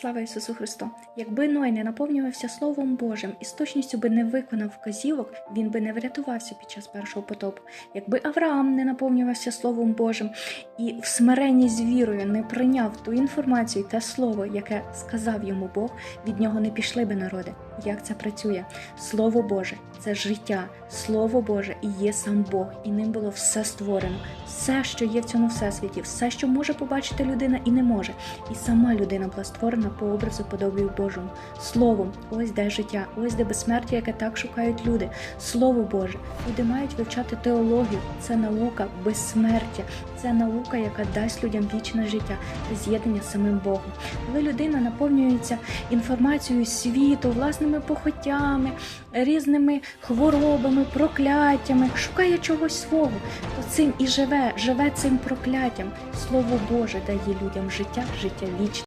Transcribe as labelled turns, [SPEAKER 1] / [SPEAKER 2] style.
[SPEAKER 1] Слава Ісусу Христу! Якби Ной не наповнювався Словом Божим і з точністю би не виконав вказівок, він би не врятувався під час першого потопу. Якби Авраам не наповнювався Словом Божим і в смиренні з вірою не прийняв ту інформацію, те слово, яке сказав йому Бог, від нього не пішли би народи. Як це працює? Слово Боже це життя, Слово Боже і є сам Бог, і ним було все створено, все, що є в цьому всесвіті, все, що може побачити людина і не може. І сама людина була створена по образу подобію Божому. Словом, ось де життя, ось де безсмертя, яке так шукають люди. Слово Боже. Люди мають вивчати теологію. Це наука безсмертя, це наука, яка дасть людям вічне життя, з'єднання з самим Богом. Коли людина наповнюється інформацією світу, власними похотями, різними хворобами, прокляттями, шукає чогось свого, то цим і живе, живе цим прокляттям. Слово Боже дає людям життя, життя вічне.